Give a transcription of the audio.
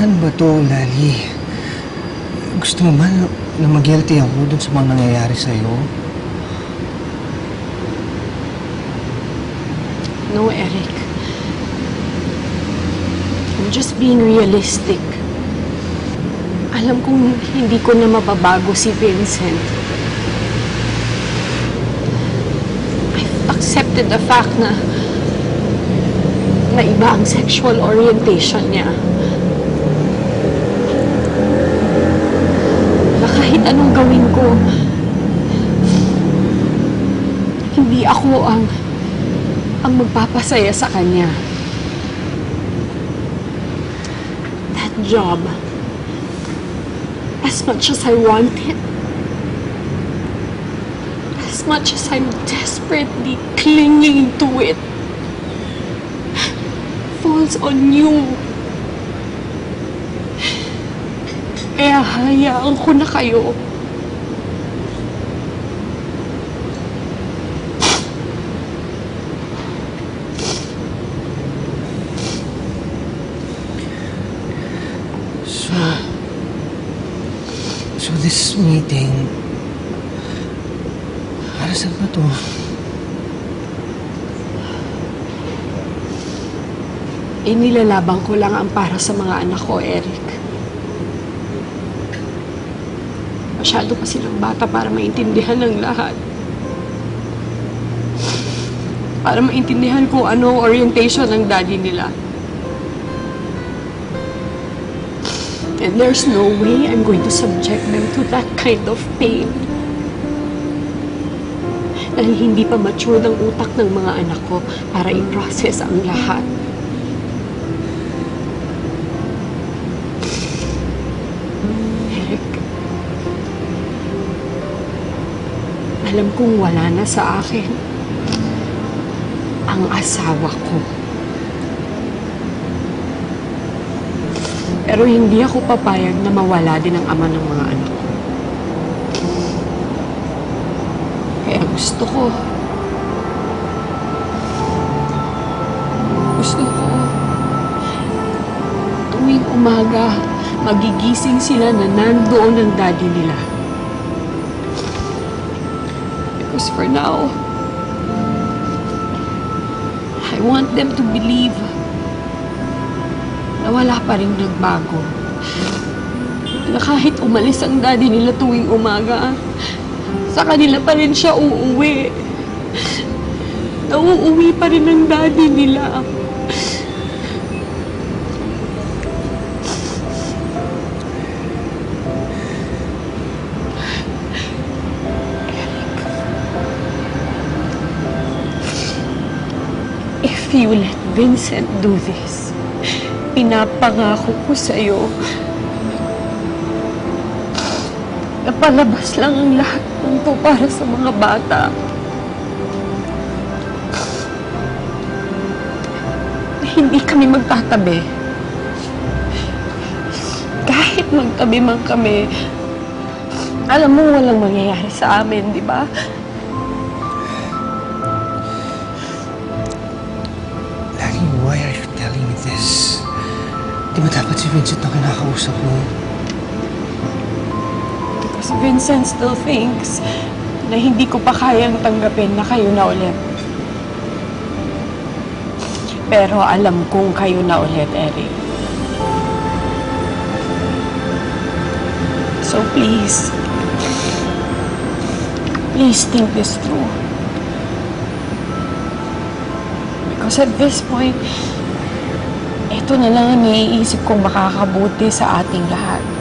Ano ba to, Lali? Gusto mo ba na mag-guilty ako dun sa mga nangyayari sa'yo? No, Eric. I'm just being realistic. Alam kong hindi ko na mababago si Vincent. I've accepted the fact na na iba ang sexual orientation niya. Na kahit anong gawin ko, hindi ako ang ang magpapasaya sa kanya. That job, as much as I want it, as much as I'm desperately clinging to it, falls on you. Kaya hayaan ko na kayo. So... So this meeting... Para saan ba to? Inilalabang ko lang ang para sa mga anak ko, Eric. Masyado pa silang bata para maintindihan ng lahat. Para maintindihan kung ano orientation ng daddy nila. And there's no way I'm going to subject them to that kind of pain. Dahil hindi pa mature ng utak ng mga anak ko para i-process ang lahat. Eric, alam kong wala na sa akin ang asawa ko. Pero hindi ako papayag na mawala din ang ama ng mga anak ko. Kaya gusto ko, gusto ko, tuwing umaga, magigising sila na nandoon ang daddy nila. Because for now, I want them to believe na wala pa rin nagbago. Na kahit umalis ang daddy nila tuwing umaga, sa kanila pa rin siya uuwi. Na uuwi pa rin ang daddy nila. If you let Vincent do this, pinapangako ko sa'yo na palabas lang ang lahat ng to para sa mga bata. Na Hindi kami magtatabi. Kahit magtabi man kami, alam mo walang mangyayari sa amin, di ba? Lali, why are you telling me this? Di ba dapat si Vincent ang kinakausap mo? Because Vincent still thinks na hindi ko pa kayang tanggapin na kayo na ulit. Pero alam kong kayo na ulit, Eric. So please, please think this through. Because at this point, ito na lang ang naiisip kong makakabuti sa ating lahat.